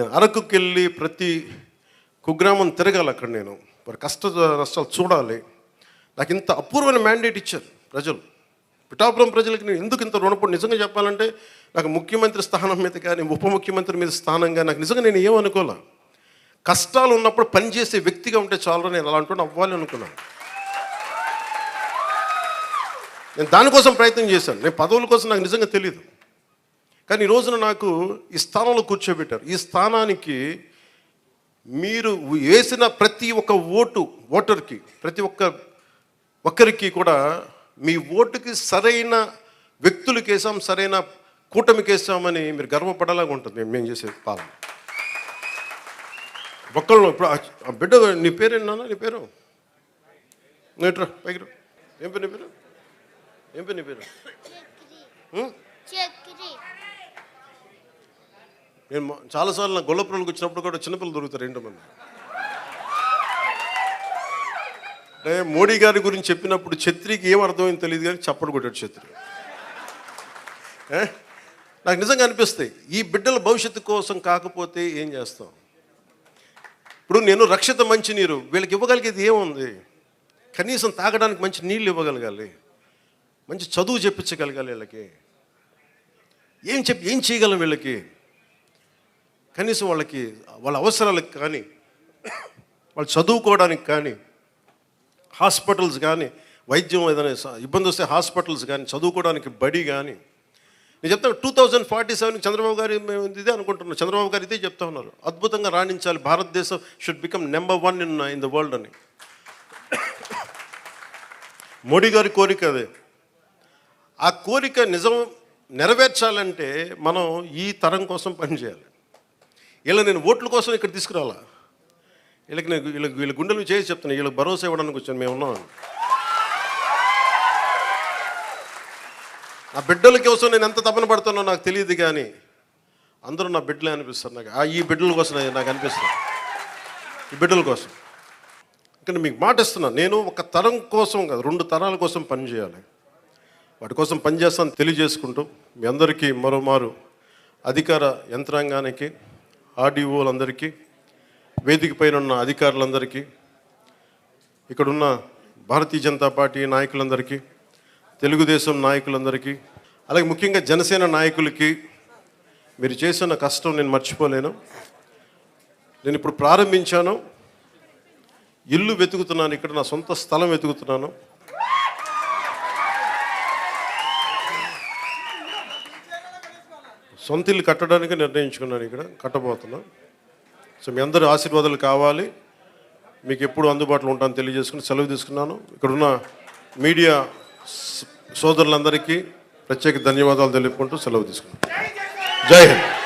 నేను అరకుకి వెళ్ళి ప్రతి కుగ్రామం తిరగాలి అక్కడ నేను. వారి కష్ట నష్టాలు చూడాలి. నాకు ఇంత అపూర్వమైన మ్యాండేట్ ఇచ్చారు ప్రజలు. పిఠాపురం ప్రజలకి నేను ఎందుకు ఇంత రుణపడి నిజంగా చెప్పాలంటే నాకు ముఖ్యమంత్రి స్థానం మీద కానీ ఉప ముఖ్యమంత్రి మీద స్థానం కానీ నాకు నిజంగా నేను ఏమనుకోలే. కష్టాలు ఉన్నప్పుడు పనిచేసే వ్యక్తిగా ఉంటే చాలు నేను అలాంటి అవ్వాలి అనుకున్నాను నేను దానికోసం ప్రయత్నం చేశాను. నేను పదవుల కోసం నాకు నిజంగా తెలియదు కానీ ఈ రోజున నాకు ఈ స్థానంలో కూర్చోబెట్టారు. ఈ స్థానానికి మీరు వేసిన ప్రతి ఒక్క ఓటు ఓటర్కి ప్రతి ఒక్క ఒక్కరికి కూడా మీ ఓటుకి సరైన వ్యక్తులకి వేసాం సరైన కూటమికి వేసామని మీరు గర్వపడేలాగా ఉంటుంది. మేము మేము చేసే పాలన. ఒక్కళ్ళు ఇప్పుడు ఆ- బిడ్డ నీ పేరేనా నీ పేరు? నేట్రా పైకి. ఏం పేరు నీ పేరు? ఏం పేరు నీ పేరు? నేను చాలాసార్లు నా గొల్లపురంకి వచ్చినప్పుడు కూడా చిన్నపిల్లలు దొరుకుతారు రెండు మంది. అంటే మోడీ గారి గురించి చెప్పినప్పుడు ఛత్రికి ఏం అర్థమైంది తెలియదు కానీ చప్పడు కొట్టాడు ఛత్రి. నాకు నిజంగా అనిపిస్తాయి. ఈ బిడ్డల భవిష్యత్తు కోసం కాకపోతే ఏం చేస్తాం? ఇప్పుడు నేను రక్షిత మంచి నీరు వీళ్ళకి ఇవ్వగలిగేది ఏముంది? కనీసం తాగడానికి మంచి నీళ్ళు ఇవ్వగలగాలి. మంచి చదువు చెప్పించగలగాలి వీళ్ళకి. ఏం చెప్పి ఏం చేయగలం వీళ్ళకి? కనీసం వాళ్ళకి వాళ్ళ అవసరాలకు కానీ వాళ్ళు చదువుకోవడానికి కానీ హాస్పిటల్స్ కానీ వైద్యం ఏదైనా ఇబ్బంది వస్తే హాస్పిటల్స్ కానీ చదువుకోవడానికి బడి కానీ. నేను చెప్తాను two thousand forty seven Chandrababu గారు మేము ఇదే అనుకుంటున్నాం. చంద్రబాబు గారు ఇదే చెప్తా ఉన్నారు. అద్భుతంగా రాణించాలి. భారతదేశం should become number one in in the world అని. మోడీ గారి కోరిక అదే. ఆ కోరిక నిజం నెరవేర్చాలంటే మనం ఈ తరం కోసం పనిచేయాలి ఇలా నేను ఓట్ల కోసం ఇక్కడ తీసుకురావాలా? వీళ్ళకి నేను వీళ్ళకి వీళ్ళ గుండెలు చేసి చెప్తున్నాను వీళ్ళకి భరోసా ఇవ్వడానికి వచ్చాను మేము ఉన్నాం. నా బిడ్డల కోసం నేను ఎంత తపన పడుతానో నాకు తెలియదు కానీ అందరూ నా బిడ్డలే అనిపిస్తారు నాకు. ఆ ఈ బిడ్డల కోసం నాకు- అనిపిస్తుంది. ఈ బిడ్డల కోసం. ఇక్కడ మీకు మాట ఇస్తున్నా నేను ఒక తరం కోసం కాదు రెండు తరాల కోసం పనిచేయాలి వాటి కోసం పనిచేస్తాను తెలియజేసుకుంటూ మీ అందరికీ మరోమారు అధికార యంత్రాంగానికి ఆర్డీఓలందరికీ వేదిక పైన ఉన్న అధికారులందరికీ ఇక్కడున్న భారతీయ జనతా పార్టీ నాయకులందరికీ తెలుగుదేశం నాయకులందరికీ అలాగే ముఖ్యంగా జనసేన నాయకులకి మీరు చేసిన కష్టం నేను మర్చిపోలేను. నేను ఇప్పుడు ప్రారంభించాను. ఇల్లు వెతుకుతున్నాను. ఇక్కడ నా సొంత స్థలం వెతుకుతున్నాను. సొంత ఇల్లు కట్టడానికి నిర్ణయించుకున్నాను ఇక్కడ కట్టబోతున్నా సో మీ అందరి ఆశీర్వాదాలు కావాలి. మీకు ఎప్పుడు అందుబాటులో ఉంటాను తెలియజేసుకుని సెలవు తీసుకున్నాను. ఇక్కడున్న మీడియా సోదరులందరికీ ప్రత్యేక ధన్యవాదాలు తెలుపుకుంటూ సెలవు తీసుకున్నాను. జై హింద్.